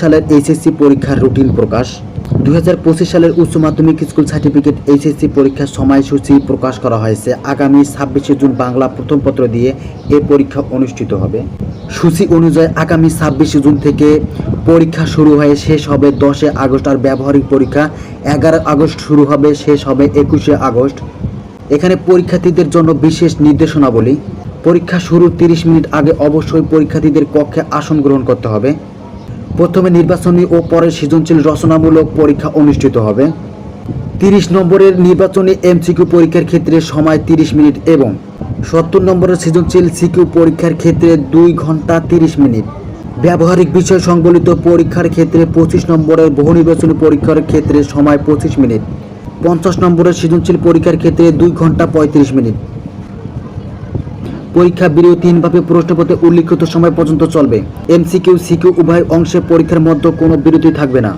সালের এইচএসসি পরীক্ষার রুটিন প্রকাশ। দুই সালের উচ্চ মাধ্যমিক স্কুল সার্টিফিকেট এইচএসসি পরীক্ষার সময়সূচি প্রকাশ করা হয়েছে। আগামী ছাব্বিশে জুন বাংলা প্রথম পত্র দিয়ে এ পরীক্ষা অনুষ্ঠিত হবে। সূচি অনুযায়ী আগামী ছাব্বিশে জুন থেকে পরীক্ষা শুরু হয়ে শেষ হবে দশে আগস্ট আর ব্যবহারিক পরীক্ষা এগারো আগস্ট শুরু হবে, শেষ হবে একুশে আগস্ট। এখানে পরীক্ষার্থীদের জন্য বিশেষ নির্দেশনাবলী। পরীক্ষা শুরুর তিরিশ মিনিট আগে অবশ্যই পরীক্ষার্থীদের কক্ষে আসন গ্রহণ করতে হবে। প্রথমে নির্বাচনী ও পরে সৃজনশীল রচনামূলক পরীক্ষা অনুষ্ঠিত হবে। তিরিশ নম্বরের নির্বাচনী এমসিকিউ পরীক্ষার ক্ষেত্রে সময় তিরিশ মিনিট এবং সত্তর নম্বরের সৃজনশীল সিকিউ পরীক্ষার ক্ষেত্রে দুই ঘণ্টা তিরিশ মিনিট। ব্যবহারিক বিষয় সংবলিত পরীক্ষার ক্ষেত্রে পঁচিশ নম্বরের বহু নির্বাচনী পরীক্ষার ক্ষেত্রে সময় পঁচিশ মিনিট। পঞ্চাশ নম্বরের সৃজনশীল পরীক্ষার ক্ষেত্রে দুই ঘণ্টা পঁয়ত্রিশ মিনিট। পরীক্ষা বিরতি তিনভাবে প্রশ্নপত্রে উল্লিখিত সময় পর্যন্ত চলবে। এমসিকিউ সিকিউ উভয় অংশে পরীক্ষার মধ্যে কোনো বিরতি থাকবে না।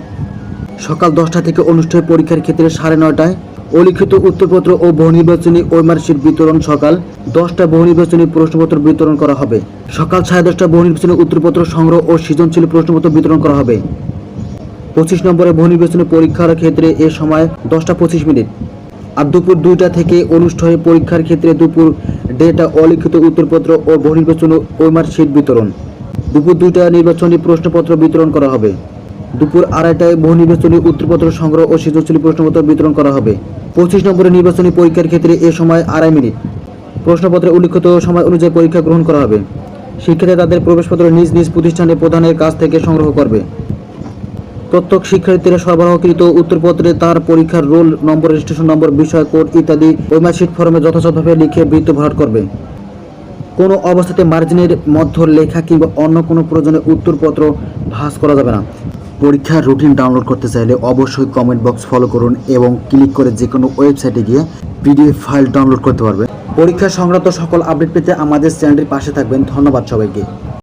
সকাল দশটা থেকে অনুষ্ঠিত পরীক্ষার ক্ষেত্রে সাড়ে নয়টায় অলিখিত উত্তরপত্র ও বহুনির্বাচনী ওয়েমার্কশিট বিতরণ সকাল দশটা বহুনির্বাচনী প্রশ্নপত্র বিতরণ করা হবে। সকাল সাড়ে দশটা বহুনির্বাচনী উত্তরপত্র সংগ্রহ ও সৃজনশীল প্রশ্নপত্র বিতরণ করা হবে। পঁচিশ নম্বরে বহুনির্বাচনী পরীক্ষার ক্ষেত্রে এ সময় দশটা পঁচিশ মিনিট। আর দুপুর দুইটা থেকে অনুষ্ঠানে পরীক্ষার ক্ষেত্রে দুপুর ডেটা অলিখিত উত্তরপত্র ও বহুনির্বাচনী ওয়েমার্কশিট বিতরণ। দুপুর দুইটা নির্বাচনী প্রশ্নপত্র বিতরণ করা হবে। দুপুর আড়াইটায় বহু নির্বাচনী উত্তরপত্র সংগ্রহ ও সৃজনশীল প্রশ্নপত্র বিতরণ করা হবে। পঁচিশ নম্বরের নির্বাচনী পরীক্ষার ক্ষেত্রে এ সময় আড়াই মিনিট। প্রশ্নপত্রে উল্লিখিত সময় অনুযায়ী পরীক্ষা গ্রহণ করা হবে। শিক্ষার্থী তাদের প্রবেশপত্র নিজ নিজ প্রতিষ্ঠানে প্রধানের কাছ থেকে সংগ্রহ করবে। প্রত্যেক শিক্ষার্থীরা সরবরাহকৃত উত্তরপত্রে তার পরীক্ষার রোল নম্বর রেজিস্ট্রেশন নম্বর বিষয় কোড ইত্যাদি ওয়েমার্কশিট ফর্মে যথাযথভাবে লিখে বৃত্ত ভরাট করবে। কোনো অবস্থাতে মার্জিনের মধ্য লেখা কিংবা অন্য কোনো প্রয়োজনে উত্তরপত্র ভাস করা যাবে না। পরীক্ষার রুটিন ডাউনলোড করতে চাইলে অবশ্যই কমেন্ট বক্স ফলো করুন এবং ক্লিক করে যে কোনো ওয়েবসাইটে গিয়ে পিডিএফ ফাইল ডাউনলোড করতে পারবে পরীক্ষা সংক্রান্ত সকল আপডেট পেতে আমাদের চ্যানেলটির পাশে থাকবেন। ধন্যবাদ সবাইকে।